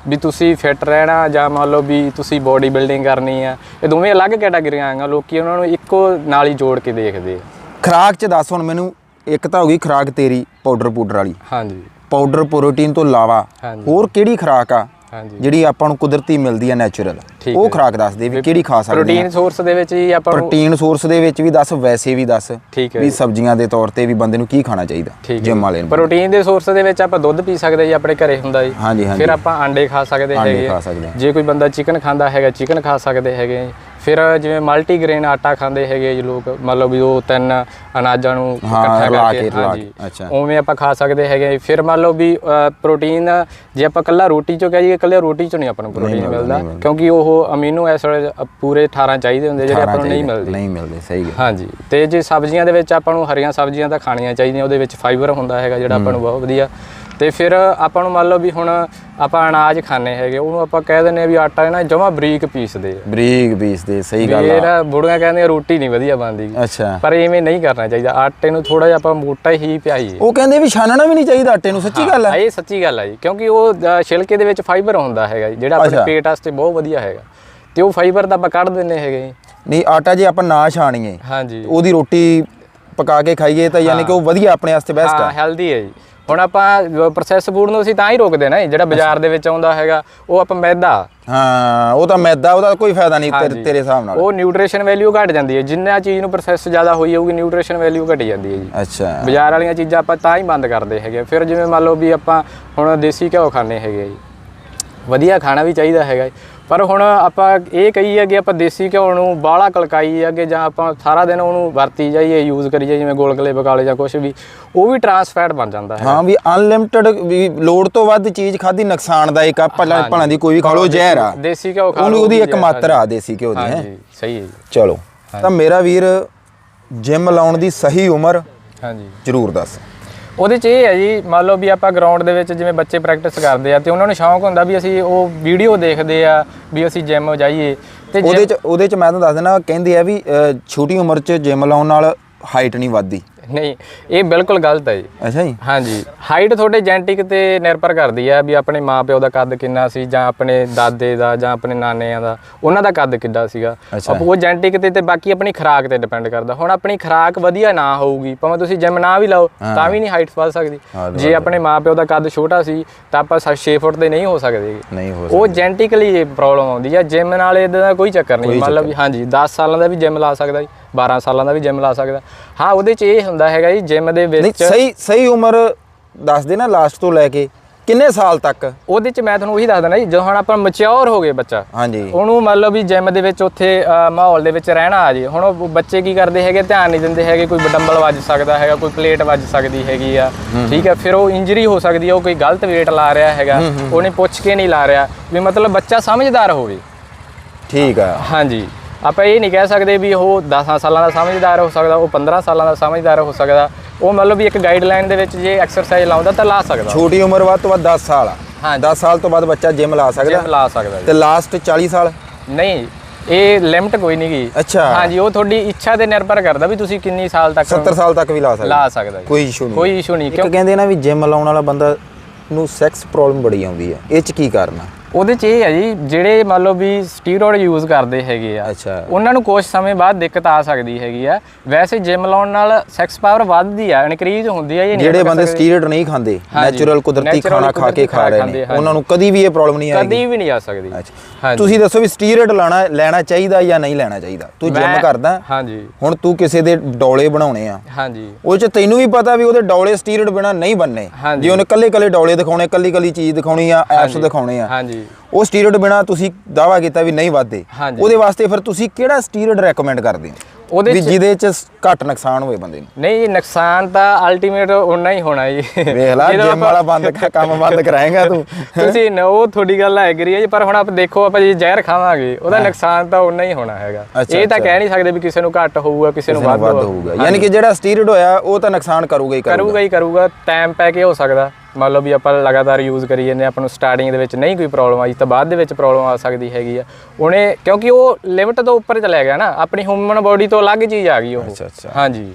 ਵੀ ਤੁਸੀਂ ਫਿੱਟ ਰਹਿਣਾ ਜਾਂ ਮੰਨ ਲਓ ਵੀ ਤੁਸੀਂ ਬੋਡੀ ਬਿਲਡਿੰਗ ਕਰਨੀ ਆ ਇਹ ਦੋਵੇਂ ਅਲੱਗ ਕੈਟਾਗਰੀਆਂ ਆ ਲੋਕੀ ਉਹਨਾਂ ਨੂੰ ਇੱਕੋ ਨਾਲ ਹੀ ਜੋੜ ਕੇ ਦੇਖਦੇ ਖਰਾਕ ਚ ਦੱਸ ਹੁਣ ਮੈਨੂੰ ਇੱਕ ਤਾਂ ਹੋ ਗਈ ਖਰਾਕ ਤੇਰੀ ਪਾਊਡਰ ਪੂਡਰ ਵਾਲੀ। ਹਾਂਜੀ। ਪਾਊਡਰ ਪ੍ਰੋਟੀਨ ਤੋਂ ਇਲਾਵਾ ਹੋਰ ਕਿਹੜੀ ਖਰਾਕ ਆ ਜਿਹੜੀ ਆਪਾਂ ਨੂੰ ਕੁਦਰਤੀ ਮਿਲਦੀ ਆ ਨੈਚੁਰਲ ਉਹ ਹੈ। ਖਰਾਕ ਦੱਸ ਦੇ ਵੀ ਕਿਹੜੀ ਖਾ ਸਕਦੇ ਆ। ਪ੍ਰੋਟੀਨ ਸੋਰਸ ਦੇ ਵਿੱਚ ਹੀ ਆਪਾਂ ਪ੍ਰੋਟੀਨ ਸੋਰਸ ਦੇ ਵਿੱਚ ਵੀ ਦੱਸ ਵੈਸੇ ਵੀ ਦੱਸ ਹੈ ਵੀ ਜੀ। ਸਬਜ਼ੀਆਂ ਦੇ ਤੌਰ ਤੇ ਵੀ ਬੰਦੇ ਨੂੰ ਕੀ ਖਾਣਾ ਚਾਹੀਦਾ ਹੈ ਜਿਮ ਵਾਲੇ ਨੂੰ। ਪ੍ਰੋਟੀਨ ਦੇ ਸੋਰਸ ਦੇ ਵਿੱਚ ਆਪਾਂ ਦੁੱਧ ਪੀ ਸਕਦੇ ਜੀ ਆਪਣੇ ਘਰੇ ਹੁੰਦਾ ਜੀ। ਫਿਰ ਆਪਾਂ ਆਂਡੇ ਖਾ ਸਕਦੇ ਹੈਗੇ। ਹਾਂ। ਜੇ ਕੋਈ ਬੰਦਾ ਚਿਕਨ ਖਾਂਦਾ ਹੈਗਾ ਚਿਕਨ ਖਾ ਸਕਦੇ ਹੈਗੇ। ਫਿਰ ਜਿਵੇਂ ਮਲਟੀਗ੍ਰੇਨ ਆਟਾ ਖਾਂਦੇ ਹੈਗੇ ਜੀ ਲੋਕ ਮਤਲਬ ਵੀ ਉਹ ਤਿੰਨ ਅਨਾਜਾਂ ਨੂੰ ਹਾਂ, ਇਕੱਠਾ ਕਰਕੇ ਹਾਂਜੀ। ਉਵੇਂ ਆਪਾਂ ਖਾ ਸਕਦੇ ਹੈਗੇ ਫਿਰ ਮੰਨ ਲਓ ਵੀ ਪ੍ਰੋਟੀਨ ਜੇ ਆਪਾਂ ਕੱਲਾ ਰੋਟੀ ਚੋਂ ਕਹੀਏ ਕੱਲੇ ਰੋਟੀ ਚੋਂ ਨਹੀਂ ਆਪਾਂ ਨੂੰ ਪ੍ਰੋਟੀਨ ਮਿਲਦਾ। ਕਿਉਂਕਿ ਉਹ ਅਮੀਨੋ ਐਸਿਡ ਪੂਰੇ 18 ਚਾਹੀਦੇ ਹੁੰਦੇ ਜਿਹੜੇ ਆਪਾਂ ਨੂੰ ਨਹੀਂ ਮਿਲਦੇ। ਨਹੀਂ ਮਿਲਦੇ ਸਹੀ ਗੱਲ। ਹਾਂਜੀ। ਤੇ ਜੇ ਸਬਜ਼ੀਆਂ ਦੇ ਵਿੱਚ ਆਪਾਂ ਨੂੰ ਹਰੀਆਂ ਸਬਜ਼ੀਆਂ ਤਾਂ ਖਾਣੀਆਂ ਚਾਹੀਦੀਆਂ ਉਹਦੇ ਵਿੱਚ ਫਾਈਬਰ ਹੁੰਦਾ ਹੈਗਾ ਜਿਹੜਾ ਆਪਾਂ ਨੂੰ ਬਹੁਤ ਵਧੀਆ ਤੇ ਫਿਰ ਆਪਾਂ ਨੂੰ ਮੰਨ ਲਓ ਵੀ ਹੁਣ ਆਪਾਂ ਅਨਾਜ ਖਾਣੇ ਹੈਗੇ ਉਹਨੂੰ ਆਪਾਂ ਕਹਿ ਦਿੰਦੇ ਆ ਵੀ ਆਟਾ ਨਾ ਜਮਾ ਬਰੀਕ ਪੀਸਦੇ ਆ। ਬਰੀਕ ਪੀਸ ਦੇ ਸਹੀ ਗੱਲ ਇਹ ਆ। ਨਾ ਬੁੜੀਆਂ ਕਹਿੰਦੀਆਂ ਰੋਟੀ ਨਹੀਂ ਵਧੀਆ ਬਣਦੀ। ਅੱਛਾ। ਪਰ ਇਵੇਂ ਨਹੀਂ ਕਰਨਾ ਚਾਹੀਦਾ ਆਟੇ ਨੂੰ ਥੋੜਾ ਜਿਹਾ ਆਪਾਂ ਮੋਟਾ ਹੀ ਪਿਆਈਏ। ਉਹ ਕਹਿੰਦੇ ਵੀ ਛਾਨਣਾ ਵੀ ਨਹੀਂ ਚਾਹੀਦਾ ਆਟੇ ਨੂੰ ਸੱਚੀ ਗੱਲ ਹਾਂ, ਹੈ ਇਹ ਸੱਚੀ ਗੱਲ ਹੈ ਜੀ ਕਿਉਂਕਿ ਉਹ ਛਿਲਕੇ ਦੇ ਵਿੱਚ ਫਾਈਬਰ ਹੁੰਦਾ ਹੈਗਾ ਜਿਹੜਾ ਆਪਣੇ। ਪੇਟ ਵਾਸਤੇ ਬਹੁਤ ਵਧੀਆ ਹੈਗਾ। ਤੇ ਉਹ ਫਾਈਬਰ ਤਾਂ ਆਪਾਂ ਕੱਢ ਦਿੰਨੇ ਹੈਗੇ ਨਹੀਂ ਆਟਾ ਜੇ ਆਪਾਂ ਨਾ ਛਾਣੀਏ ਹਾਂਜੀ ਉਹਦੀ ਰੋਟੀ ਪਕਾ ਕੇ ਖਾਈਏ ਤਾਂ ਯਾਨੀ ਕਿ ਉਹ ਵਧੀਆ ਆਪਣੇ ਵਾਸਤੇ ਬੈਸਟ ਹਾਂ ਆ ਹੈਲਦੀ ਹੈ ਜੀ। ਹੁਣ ਆਪਾਂ ਪ੍ਰੋਸੈਸ ਫੂਡ ਨੂੰ ਅਸੀਂ ਤਾਂ ਹੀ ਰੋਕਦੇ ਨਾ ਜਿਹੜਾ ਬਾਜ਼ਾਰ ਦੇ ਵਿੱਚ ਆਉਂਦਾ ਹੈਗਾ ਉਹ ਆਪਾਂ ਮੈਦਾ। ਹਾਂ ਉਹ ਤਾਂ ਮੈਦਾ ਉਹਦਾ ਕੋਈ ਫਾਇਦਾ ਨਹੀਂ ਤੇਰੇ ਤੇਰੇ ਹਿਸਾਬ ਨਾਲ। ਉਹ ਨਿਊਟ੍ਰੀਸ਼ਨ ਵੈਲਿਊ ਘਟ ਜਾਂਦੀ ਹੈ। ਜਿੰਨਾ ਚੀਜ਼ ਨੂੰ ਪ੍ਰੋਸੈਸ ਜ਼ਿਆਦਾ ਹੋਈ ਜਾਊਗੀ ਨਿਊਟ੍ਰੀਸ਼ਨ ਵੈਲਿਊ ਘਟੀ ਜਾਂਦੀ ਹੈ ਜੀ। ਅੱਛਾ। ਬਾਜ਼ਾਰ ਵਾਲੀਆਂ ਚੀਜ਼ਾਂ ਆਪਾਂ ਤਾਂ ਹੀ ਬੰਦ ਕਰਦੇ ਹੈਗੇ ਫਿਰ ਜਿਵੇਂ ਮੰਨ ਲਓ ਵੀ ਆਪਾਂ ਹੁਣ ਦੇਸੀ ਘਿਓ ਖਾਣੇ ਹੈਗੇ ਜੀ। ਵਧੀਆ ਖਾਣਾ ਵੀ ਚਾਹੀਦਾ ਹੈਗਾ। ਪਰ ਹੁਣ ਆਪਾਂ ਇਹ ਕਹੀਏ ਕਿ ਆਪਾਂ ਦੇਸੀ ਘਿਓ ਨੂੰ ਬਾਹਲਾ ਕਲਕਾਈ ਅੱਗੇ ਜਾਂ ਆਪਾਂ ਸਾਰਾ ਦਿਨ ਉਹਨੂੰ ਵਰਤੀ ਜਾਈਏ ਯੂਜ਼ ਕਰੀ ਜਾਈਏ ਜਿਵੇਂ ਗੋਲਗਲੇ ਬਕਾਲੇ ਜਾਂ ਕੁਝ ਵੀ ਉਹ ਵੀ ਟਰਾਂਸਫੈਟ ਬਣ ਜਾਂਦਾ ਹੈ ਹਾਂ ਵੀ ਅਨਲਿਮਟਿਡ ਵੀ ਲੋੜ ਤੋਂ ਵੱਧ ਚੀਜ਼ ਖਾਦੀ ਨੁਕਸਾਨਦਾਇਕ ਆ ਭਲਾ ਭਲਾਂ ਦੀ ਕੋਈ ਵੀ ਖਾ ਲੋ ਜ਼ਹਿਰ ਆ। ਦੇਸੀ ਘਿਓ ਖਾ ਉਹਦੀ ਇੱਕ ਮਾਤਰਾ ਆ ਦੇਸੀ ਘਿਓ ਦੀ ਹੈ। ਸਹੀ ਹੈ ਚਲੋ ਤਾਂ ਮੇਰਾ ਵੀਰ ਜਿਮ ਲਾਉਣ ਦੀ ਸਹੀ ਉਮਰ ਹਾਂਜੀ। ਜ਼ਰੂਰ ਦੱਸ। ਉਹਦੇ ਚ ਇਹ ਹੈ ਜੀ ਮੰਨ ਲਓ ਵੀ ਆਪਾਂ ਗਰਾਊਂਡ ਦੇ ਵਿੱਚ ਜਿਵੇਂ ਬੱਚੇ ਪ੍ਰੈਕਟਿਸ ਕਰਦੇ ਆ ਤੇ ਉਹਨਾਂ ਨੂੰ ਸ਼ੌਂਕ ਹੁੰਦਾ ਵੀ ਅਸੀਂ ਉਹ ਵੀਡੀਓ ਦੇਖਦੇ ਆ ਵੀ ਅਸੀਂ ਜਿਮ ਜਾਈਏ ਤੇ ਉਹਦੇ ਚ ਉਹਦੇ ਚ ਮੈਂ ਤੁਹਾਨੂੰ ਦੱਸ ਦਿੰਦਾ ਕਹਿੰਦੇ ਆ ਵੀ ਅ, ਛੋਟੀ ਉਮਰ ਚ ਜਿਮ ਲਾਉਣ ਨਾਲ ਹਾਈਟ ਨਹੀਂ ਵੱਧਦੀ। ਨਹੀਂ ਇਹ ਬਿਲਕੁਲ ਗਲਤ ਹੈ ਜੀ। ਅੱਛਾ ਜੀ। ਹਾਂਜੀ। ਹਾਈਟ ਤੁਹਾਡੇ ਜੈਨੇਟਿਕ ਤੇ ਨਿਰਭਰ ਕਰਦੀ ਹੈ ਵੀ ਆਪਣੇ ਮਾਪਿਓ ਦਾ ਕੱਦ ਕਿੰਨਾ ਸੀ ਜਾਂ ਆਪਣੇ ਦਾਦੇ ਦਾ ਜਾਂ ਆਪਣੇ ਨਾਨਿਆਂ ਦਾ ਉਹਨਾਂ ਦਾ ਕੱਦ ਕਿੱਡਾ ਸੀਗਾ। ਅੱਛਾ। ਉਹ ਜੈਨੇਟਿਕ ਤੇ ਤੇ ਬਾਕੀ ਆਪਣੀ ਖੁਰਾਕ ਤੇ ਡਿਪੈਂਡ ਕਰਦਾ। ਹੁਣ ਆਪਣੀ ਖੁਰਾਕ ਵਧੀਆ ਨਾ ਹੋਊਗੀ ਭਾਵੇਂ ਤੁਸੀਂ ਜਿਮ ਨਾ ਵੀ ਲਾਓ ਤਾਂ ਵੀ ਨਹੀਂ ਹਾਈਟ ਵੱਧ ਸਕਦੀ। ਹਾਂ, ਜੇ ਆਪਣੇ ਮਾਪਿਓ ਦਾ ਕੱਦ ਛੋਟਾ ਸੀ ਤਾਂ ਆਪਾਂ 6 ਫੁੱਟ ਦੇ ਨਹੀਂ ਹੋ ਸਕਦੇ। ਨਹੀਂ ਹੋ ਉਹ ਜੈਨੇਟਿਕਲੀ ਪ੍ਰੋਬਲਮ ਆਉਂਦੀ ਹੈ। ਜਿਮ ਨਾਲ ਇਹਦਾ ਕੋਈ ਚੱਕਰ ਨਹੀਂ। ਮੰਨ ਲਓ ਵੀ ਹਾਂਜੀ 10 ਸਾਲਾਂ ਦਾ ਵੀ ਜਿਮ ਲਾ ਸਕਦਾ ਜੀ। 12 ਸਾਲਾਂ ਦਾ ਵੀ ਜਿਮ ਲਾ ਸਕਦਾ। ਹਾਂ ਉਹਦੇ 'ਚ ਇਹ ਹੁੰਦਾ ਹੈਗਾ ਜੀ ਜਿਮ ਦੇ ਨਹੀਂ ਵਿੱਚ ਸਹੀ ਸਹੀ ਉਮਰ ਦੱਸ ਦੇ ਨਾ ਲਾਸਟ ਤੋਂ ਲੈ ਕੇ। ਕਿੰਨੇ ਸਾਲ ਤੱਕ? ਉਹਦੇ 'ਚ ਮੈਂ ਤੁਹਾਨੂੰ ਉਹੀ ਦੱਸ ਦਿੰਦਾ ਜੀ ਜਦੋਂ ਹੁਣ ਆਪਾਂ ਮੈਚਿਓਰ ਹੋ ਗਏ ਬੱਚਾ ਹਾਂਜੀ। ਉਹਨੂੰ ਮੰਨ ਲਓ ਵੀ ਜਿਮ ਦੇ ਵਿੱਚ ਉੱਥੇ ਮਾਹੌਲ ਦੇ ਵਿੱਚ ਰਹਿਣਾ ਆ ਜੇ। ਹੁਣ ਉਹ ਬੱਚੇ ਕੀ ਕਰਦੇ ਹੈਗੇ ਧਿਆਨ ਨਹੀਂ ਦਿੰਦੇ ਹੈਗੇ ਕੋਈ ਡੰਬਲ ਵੱਜ ਸਕਦਾ ਹੈਗਾ ਕੋਈ ਪਲੇਟ ਵੱਜ ਸਕਦੀ ਹੈਗੀ ਆ। ਠੀਕ ਹੈ ਫਿਰ ਉਹ ਇੰਜਰੀ ਹੋ ਸਕਦੀ ਹੈ ਉਹ ਕੋਈ ਗਲਤ weight ਲਾ ਰਿਹਾ ਹੈਗਾ ਉਹਨੇ ਪੁੱਛ ਕੇ ਨਹੀਂ ਲਾ ਰਿਹਾ ਵੀ ਮਤਲਬ ਬੱਚਾ ਸਮਝਦਾਰ ਹੋਵੇ। ਠੀਕ ਆ। ਹਾਂਜੀ। ਆਪਾਂ ਇਹ ਨਹੀਂ ਕਹਿ ਸਕਦੇ ਵੀ ਉਹ 10 ਸਾਲਾਂ ਦਾ ਸਮਝਦਾਰ ਹੋ ਸਕਦਾ ਉਹ 15 ਸਾਲਾਂ ਦਾ ਸਮਝਦਾਰ ਹੋ ਸਕਦਾ। ਉਹ ਮਤਲਬ ਵੀ ਇੱਕ ਗਾਈਡਲਾਈਨ ਦੇ ਵਿੱਚ ਜੇ ਐਕਸਰਸਾਈਜ਼ ਲਾਉਂਦਾ ਤਾਂ ਲਾ ਸਕਦਾ। ਛੋਟੀ ਉਮਰ ਵੱਧ ਤੋਂ ਵੱਧ 10 ਸਾਲ। ਹਾਂ 10 ਸਾਲ ਤੋਂ ਬਾਅਦ ਬੱਚਾ ਜਿਮ ਲਾ ਸਕਦਾ। ਜਿਮ ਲਾ ਸਕਦਾ ਜੀ। ਤੇ ਲਾਸਟ 40 ਸਾਲ? ਨਹੀਂ ਇਹ ਲਿਮਟ ਕੋਈ ਨਹੀਂ ਗੀ। ਅੱਛਾ। ਹਾਂਜੀ ਉਹ ਤੁਹਾਡੀ ਇੱਛਾ ਤੇ ਨਿਰਭਰ ਕਰਦਾ ਵੀ ਤੁਸੀਂ ਕਿੰਨੀ ਸਾਲ ਤੱਕ 70 ਸਾਲ ਤੱਕ ਵੀ ਲਾ ਸਕਦਾ। ਲਾ ਸਕਦਾ ਜੀ। ਕੋਈ ਇਸ਼ੂ ਨਹੀਂ ਕੋਈ ਇਸ਼ੂ ਨਹੀਂ ਕਿਉਂ? ਕਹਿੰਦੇ ਨਾ ਵੀ ਜਿਮ ਲਾਉਣ ਵਾਲਾ ਬੰਦਾ ਨੂੰ ਸੈਕਸ ਪ੍ਰੋਬਲਮ ਬੜੀ ਆਉਂਦੀ ਆ ਇਹ ਚ ਕੀ ਕਰਨਾ ਉਹਦੇ ਚ ਇਹ ਹੈ ਜੀ ਜਿਹੜੇ ਮੰਨ ਲਓ ਵੀ ਸਟੀਰੋਇਡ ਯੂਜ਼ ਕਰਦੇ ਹੈਗੇ ਆ ਅੱਛਾ। ਉਹਨਾਂ ਨੂੰ ਕੁਝ ਸਮੇਂ ਬਾਅਦ ਦਿੱਕਤ ਆ ਸਕਦੀ ਹੈਗੀ ਆ। ਵੈਸੇ ਜਿਮ ਲਾਉਣ ਨਾਲ ਸੈਕਸ ਪਾਵਰ ਵੱਧਦੀ ਆ ਇਨਕਰੀਜ਼ ਹੁੰਦੀ ਆ ਇਹ ਨਹੀਂ ਜਿਹੜੇ ਬੰਦੇ। ਸਟੀਰੋਇਡ ਨਹੀਂ ਖਾਂਦੇ। ਨੈਚੁਰਲ ਕੁਦਰਤੀ ਖਾਣਾ ਖਾ ਕੇ ਖਾ ਰਹੇ ਨੇ। ਉਹਨਾਂ ਨੂੰ ਕਦੀ ਵੀ ਇਹ ਪ੍ਰੋਬਲਮ ਨਹੀਂ ਆਏਗੀ। ਕਦੀ ਵੀ ਨਹੀਂ ਆ ਸਕਦੀ। ਅੱਛਾ। ਤੁਸੀਂ ਦੱਸੋ ਵੀ ਸਟੀਰੋਇਡ ਲਾਣਾ ਲੈਣਾ ਚਾਹੀਦਾ ਜਾਂ ਨਹੀਂ ਲੈਣਾ ਚਾਹੀਦਾ? ਤੂੰ ਜਿਮ ਕਰਦਾ ਹਾਂਜੀ। ਹੁਣ ਤੂੰ ਕਿਸੇ ਦੇ ਡੌਲੇ ਬਣਾਉਣੇ ਆ। ਹਾਂਜੀ। ਉਹ ਚ ਤੈਨੂੰ ਵੀ ਪਤਾ ਵੀ ਉਹਦੇ ਡੌਲੇ ਸਟੀਰੋਇਡ ਬਿਨਾ ਨਹੀਂ ਬੰਨੇ। ਹਾਂਜੀ। ਜੇ ਉਹਨੇ ਕੱਲੇ ਕੱਲੇ ਡੌਲੇ ਦਿਖਾਉਣੇ ਕੱਲੀ ਕੱਲੀ ਚੀਜ਼ ਦਿਖਾਉਣੀ ਆ ਐਪਸ ਦਿਖਾਉਣੇ ਆ ਹਾਂਜੀ। ਉਹ ਸਟੀਰੋਇਡ ਬਿਨਾ ਤੁਸੀਂ ਦਾਵਾ ਕੀਤਾ ਵੀ ਨਹੀਂ ਵੱਧਦੇ। ਉਹਦੇ ਵਾਸਤੇ ਫਿਰ ਤੁਸੀਂ ਕਿਹੜਾ ਸਟੀਰੋਇਡ ਰეკਮੈਂਡ ਕਰਦੇ ਹੋ? ਉਹਦੇ ਵੀ ਜਿਹਦੇ ਚ ਘੱਟ ਨੁਕਸਾਨ ਹੋਵੇ ਬੰਦੇ ਨੂੰ। ਨਹੀਂ ਜੀ, ਨੁਕਸਾਨ ਤਾਂ ਅਲਟੀਮੇਟ ਉਨਾ ਹੀ ਹੋਣਾ ਜੀ। ਵੇਖ ਲੈ ਜਿਮ ਵਾਲਾ ਬੰਦ ਕੰਮ ਬੰਦ ਕਰਾਏਗਾ ਤੂੰ। ਤੁਸੀਂ ਉਹ ਤੁਹਾਡੀ ਗੱਲ ਐਗਰੀ ਹੈ ਜੀ ਪਰ ਹੁਣ ਆਪ ਦੇਖੋ ਆਪਾਂ ਜੇ ਜ਼ਹਿਰ ਖਾਵਾਂਗੇ ਉਹਦਾ ਨੁਕਸਾਨ ਤਾਂ ਉਨਾ ਹੀ ਹੋਣਾ ਹੈਗਾ। ਇਹ ਤਾਂ। ਕਹਿ ਨਹੀਂ ਸਕਦੇ ਵੀ ਕਿਸੇ ਨੂੰ ਘੱਟ ਹੋਊਗਾ ਕਿਸੇ ਨੂੰ ਵੱਧ ਹੋਊਗਾ। ਯਾਨੀ ਕਿ ਜਿਹੜਾ ਸਟੀਰੋਇਡ ਹੋਇਆ ਉਹ ਤਾਂ ਨੁਕਸਾਨ ਕਰੂਗਾ ਹੀ ਕਰੂਗਾ। ਕਰੂਗਾ ਹੀ ਕਰੂਗਾ ਟਾਈਮ ਪੈ ਕੇ ਹੋ ਸਕਦਾ। ਮੰਨ ਲਓ ਵੀ ਆਪਾਂ ਲਗਾਤਾਰ ਯੂਜ਼ ਕਰੀ ਜਾਂਦੇ ਆਪਾਂ ਨੂੰ ਸਟਾਰਟਿੰਗ ਦੇ ਵਿੱਚ ਨਹੀਂ ਕੋਈ ਪ੍ਰੋਬਲਮ ਆਈ ਤਾਂ ਬਾਅਦ ਦੇ ਵਿੱਚ ਪ੍ਰੋਬਲਮ ਆ ਸਕਦੀ ਹੈਗੀ ਆ। ਉਹਨੇ ਕਿਉਂਕਿ ਉਹ ਲਿਮਟ ਤੋਂ ਉੱਪਰ ਚਲਾ ਗਿਆ ਨਾ ਆਪਣੀ ਹਿਊਮਨ ਬੋਡੀ ਤੋਂ ਅਲੱਗ ਚੀਜ਼ ਆ ਗਈ ਉਹ। ਅੱਛਾ, ਅੱਛਾ। ਹਾਂਜੀ।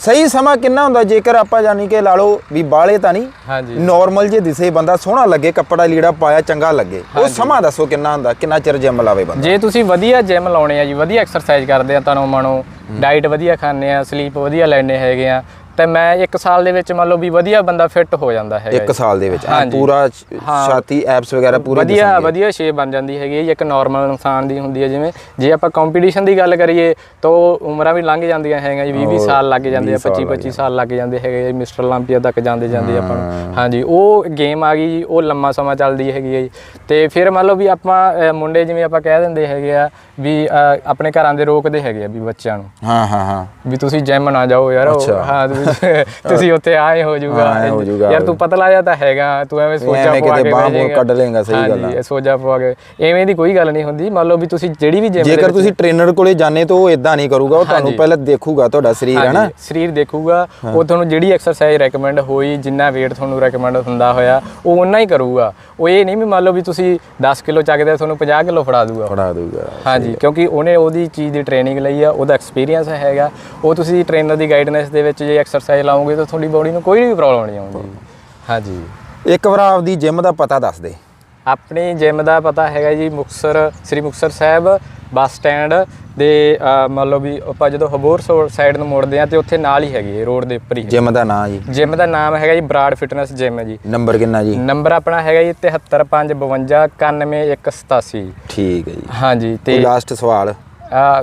ਸਹੀ ਸਮਾਂ ਕਿੰਨਾ ਹੁੰਦਾ ਜੇਕਰ ਆਪਾਂ ਜਾਨੀ ਕਿ ਲਾ ਲਓ ਵੀ ਬਾਲੇ ਤਾਂ ਨਹੀਂ ਹਾਂਜੀ। ਨਾਰਮਲ ਜੇ ਦਿਸੇ ਬੰਦਾ ਸੋਹਣਾ ਲੱਗੇ ਕੱਪੜਾ ਲੀੜਾ ਪਾਇਆ ਚੰਗਾ ਲੱਗੇ ਉਹ ਸਮਾਂ ਦੱਸੋ ਕਿੰਨਾ ਹੁੰਦਾ ਕਿੰਨਾ ਚਿਰ ਜਿਮ ਲਾਵੇ ਬੰਦਾ? ਜੇ ਤੁਸੀਂ ਵਧੀਆ ਜਿਮ ਲਾਉਣੇ ਆ ਜੀ ਵਧੀਆ ਐਕਸਰਸਾਈਜ਼ ਕਰਦੇ ਆ ਤਨੋ ਮਨੋ ਡਾਈਟ ਵਧੀਆ ਖਾਂਦੇ ਆ ਸਲੀਪ ਵਧੀਆ ਲੈਣੇ ਹੈਗੇ ਆ ਤੇ ਮੈਂ 1 ਸਾਲ ਦੇ ਵਿੱਚ ਮੰਨ ਲਓ ਵੀ ਵਧੀਆ ਬੰਦਾ ਫਿੱਟ ਹੋ ਜਾਂਦਾ ਹੈਗਾ ਇੱਕ ਜੀ। ਸਾਲ ਦੇ ਵਿੱਚ ਐਂ ਹਾਂਜੀ। ਪੂਰਾ ਛ- ਛਾਤੀ ਐਪਸ ਵਗੈਰਾ ਪੂਰੇ ਵਧੀਆ ਦਿਸਣਗੇ। ਵਧੀਆ ਸ਼ੇਪ ਬਣ ਜਾਂਦੀ ਹੈਗੀ ਹੈ ਜੀ, ਇੱਕ ਨਾਰਮਲ ਇਨਸਾਨ ਦੀ ਹੁੰਦੀ ਹੈ ਜਿਵੇਂ ਜੇ ਆਪਾਂ ਕੰਪੀਟੀਸ਼ਨ ਦੀ ਗੱਲ ਕਰੀਏ ਤਾਂ ਉਹ ਉਮਰਾਂ ਵੀ ਲੰਘ ਜਾਂਦੀਆਂ ਹੈਗੀਆਂ ਜੀ 20 20 ਸਾਲ ਲੱਗ ਜਾਂਦੇ ਆ 25 25 ਸਾਲ ਲੱਗ ਜਾਂਦੇ ਹੈਗੇ ਜੀ ਮਿਸਟਰ 올림픽 ਤੱਕ ਜਾਂਦੇ ਜਾਂਦੇ ਆਪਾਂ ਨੂੰ ਹਾਂਜੀ ਉਹ ਗੇਮ ਆ ਗਈ ਜੀ ਉਹ ਲੰਮਾ ਸਮਾਂ ਚੱਲਦੀ ਹੈਗੀ ਹੈ ਜੀ ਤੇ ਫਿਰ ਮੰਨ ਲਓ ਵੀ ਆਪਾਂ ਅ, ਮੁੰਡੇ ਜਿਵੇਂ ਆਪਾਂ ਕਹਿ ਦਿੰਦੇ ਹੈਗੇ ਆ ਵੀ ਅਹ, ਆਪਣੇ ਘਰਾਂ ਦੇ ਰੋਕਦੇ ਹੈਗੇ ਆ ਵੀ ਬੱਚਿਆਂ ਨੂੰ। ਹਾਂ ਹਾਂ ਹਾਂ। ਵੀ ਤੁਸੀਂ ਜਿਮ ਨਾ ਜਾਓ ਯਾਰ ਉਹ- ਹਾਂ ਤੁਸੀਂ- ਉੱਥੇ ਆਏ ਹੋ ਜਾਊਗਾ ਯਾਰ ਤੂੰ ਪਤਲਾ ਜਾ ਤਾਂ ਹੈਗਾ ਤੂੰ ਐਵੇਂ ਸੋਚਾ ਐਵੇਂ ਕੇ ਕਿਤੇ ਬਾਂਹ ਕੱਢ ਲਏਂਗਾ, ਸਹੀ ਗੱਲ ਆ। ਸੋਚਾ ਪਵਾ ਕੇ। ਐਵੇਂ ਦੀ ਕੋਈ ਗੱਲ ਨਹੀਂ ਹੁੰਦੀ। ਮੰਨ ਲਓ ਵੀ ਤੁਸੀਂ ਜਿਹੜੀ ਵੀ ਜਿਮ ਜੇਕਰ ਤੁਸੀਂ ਟ੍ਰੇਨਰ ਕੋਲੇ ਜਾਣੇ ਤਾਂ ਉਹ ਇਦਾਂ ਨਹੀਂ ਕਰੂਗਾ ਉਹ ਤੁਹਾਨੂੰ ਪਹਿਲਾਂ ਦੇਖੂਗਾ ਤੁਹਾਡਾ ਸਰੀਰ ਹੈ ਨਾ ਸਰੀਰ ਦੇਖੂਗਾ ਉਹ ਤੁਹਾਨੂੰ ਜਿਹੜੀ ਐਕਸਰਸਾਈਜ਼ ਰეკਮੈਂਡ ਹੋਈ ਜਿੰਨਾ weight ਤੁਹਾਨੂੰ ਰეკਮੈਂਡ ਹੁੰਦਾ ਹੋਇਆ ਉਹ ਉਨਾ ਹੀ ਕਰੂਗਾ। ਉਹ ਇਹ ਨਹੀਂ ਵੀ ਮੰਨ ਲਓ ਵੀ ਤੁਸੀਂ 10 ਕਿਲੋ ਚੱਕਦੇ ਤੁਹਾਨੂੰ 50 ਕਿਲੋ ਫੜਾ ਦੂਗਾ। ਫੜਾ ਦੂਗਾ। ਹਾਂਜੀ ਕਿਉਂਕਿ ਉਹਨੇ ਉਹਦੀ ਚੀਜ਼ ਦੀ ਟ੍ਰੇਨਿੰਗ ਲਈ ਆ ਉਹਦਾ ਐਕਸਪੀਰੀਅੰਸ ਹੈਗਾ। ਉਹ ਤੁਸੀਂ ਟ੍ਰੇਨਰ ਦੀ ਗਾਈਡਨੈਸ ਦੇ ਵਿੱਚ ਜੇ ਐਕਸਰਸਾਈਜ਼ ਲਾਓਗੇ ਤਾਂ ਤੁਹਾਡੀ ਬੋਡੀ ਨੂੰ ਕੋਈ ਵੀ ਪ੍ਰੋਬਲਮ ਨਹੀਂ ਆਉਂਦੀ। ਹਾਂਜੀ। ਇੱਕ ਵਾਰ ਆਪਦੀ ਜਿਮ ਦਾ ਪਤਾ ਦੱਸ ਦੇ। ਆਪਣੀ ਜਿਮ ਦਾ ਪਤਾ ਹੈਗਾ ਜੀ ਮੁਕਸਰ ਸ੍ਰੀ ਮੁਕਸਰ ਸਾਹਿਬ ਬੱਸ ਸਟੈਂਡ ਦੇ ਮੰਨ ਲਓ ਵੀ ਆਪਾਂ ਜਦੋਂ ਹਬੋਰ ਸਾਈਡ ਨੂੰ ਮੁੜਦੇ ਆ ਤੇ ਉੱਥੇ ਨਾਲ ਹੀ ਹੈਗੀ ਹੈ ਰੋਡ ਦੇ ਉੱਪਰ ਹੀ ਜਿਮ ਦਾ ਨਾਂ ਜੀ। ਜਿਮ ਦਾ ਨਾਮ ਹੈਗਾ ਜੀ ਬਰਾਡ ਫਿਟਨੈਸ ਜਿਮ ਜੀ। ਨੰਬਰ ਕਿੰਨਾ ਜੀ? ਨੰਬਰ ਆਪਣਾ ਹੈਗਾ ਜੀ 7352 ਠੀਕ ਹੈ ਜੀ। ਹਾਂਜੀ ਤੇ ਤੇ ਲਾਸਟ ਸਵਾਲ?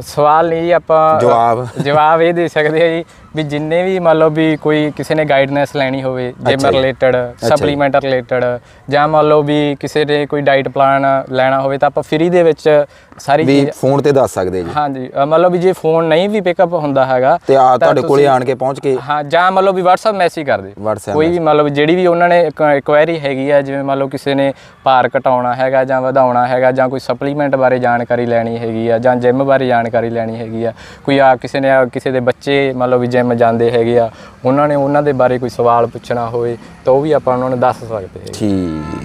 ਸਵਾਲ ਨਹੀਂ ਜੀ ਆਪਾਂ ਜਵਾਬ। ਜਵਾਬ ਇਹ ਦੇ ਸਕਦੇ ਆ ਜੀ। ਵੀ ਜਿੰਨੇ ਵੀ ਮੰਨ ਲਓ ਵੀ ਕੋਈ ਕਿਸੇ ਨੇ ਗਾਈਡਨੈਸ ਲੈਣੀ ਹੋਵੇ ਜਿਮ। ਰਿਲੇਟਡ। ਸਪਲੀਮੈਂਟ ਰਿਲੇਟਡ ਜਾਂ ਮੰਨ ਲਓ ਵੀ ਕਿਸੇ ਨੇ ਕੋਈ ਡਾਈਟ ਪਲਾਨ ਲੈਣਾ ਹੋਵੇ ਤਾਂ ਆਪਾਂ ਫ੍ਰੀ ਦੇ ਵਿੱਚ ਸਾਰੀ ਵੀ ਚੀਜ਼ ਫੋਨ ਤੇ ਦੱਸ ਸਕਦੇ ਜੀ ਹਾਂਜੀ ਮੰਨ ਲਓ ਵੀ ਜੇ ਫੋਨ ਨਹੀਂ ਵੀ ਪਿਕਅਪ ਹੁੰਦਾ ਹੈਗਾ ਤੇ ਆ ਤੁਹਾਡੇ ਕੋਲੇ ਆਣ ਕੇ ਪਹੁੰਚ ਕੇ ਹਾਂ ਜਾਂ ਮੰਨ ਲਓ ਵੀ WhatsApp ਮੈਸੇਜ ਕਰ ਦੇ ਕੋਈ ਵੀ ਮੰਨ ਲਓ ਜਿਹੜੀ ਵੀ ਉਹਨਾਂ ਨੇ ਇਨਕੁਆਇਰੀ ਹੈਗੀ ਆ ਜਿਵੇਂ ਮੰਨ ਲਓ ਕਿਸੇ ਨੇ ਭਾਰ ਘਟਾਉਣਾ ਹੈਗਾ ਜਾਂ ਵਧਾਉਣਾ ਹੈਗਾ ਜਾਂ ਕੋਈ ਸਪਲੀਮੈਂਟ ਬਾਰੇ ਜਾਣਕਾਰੀ ਲੈਣੀ ਹੈਗੀ ਆ ਜਾਂ ਜਿਮ ਬਾਰੇ ਜਾਣਕਾਰੀ ਲੈਣੀ ਹੈਗੀ ਆ ਕੋਈ ਆ ਕਿਸੇ ਨੇ ਕਿਸੇ ਦੇ ਬੱਚੇ ਮੰਨ ਲਓ ਵੀ ਜਿਮ ਜਾਂਦੇ ਹੈਗੇ ਆ, ਉਹਨਾਂ ਨੇ ਉਹਨਾਂ ਦੇ ਬਾਰੇ ਕੋਈ ਸਵਾਲ ਪੁੱਛਣਾ ਹੋਵੇ ਤਾਂ ਉਹ ਵੀ ਆਪਾਂ ਉਹਨਾਂ ਨੂੰ ਦੱਸ ਸਕਦੇ ਹੈਗੇ। ਠੀਕ।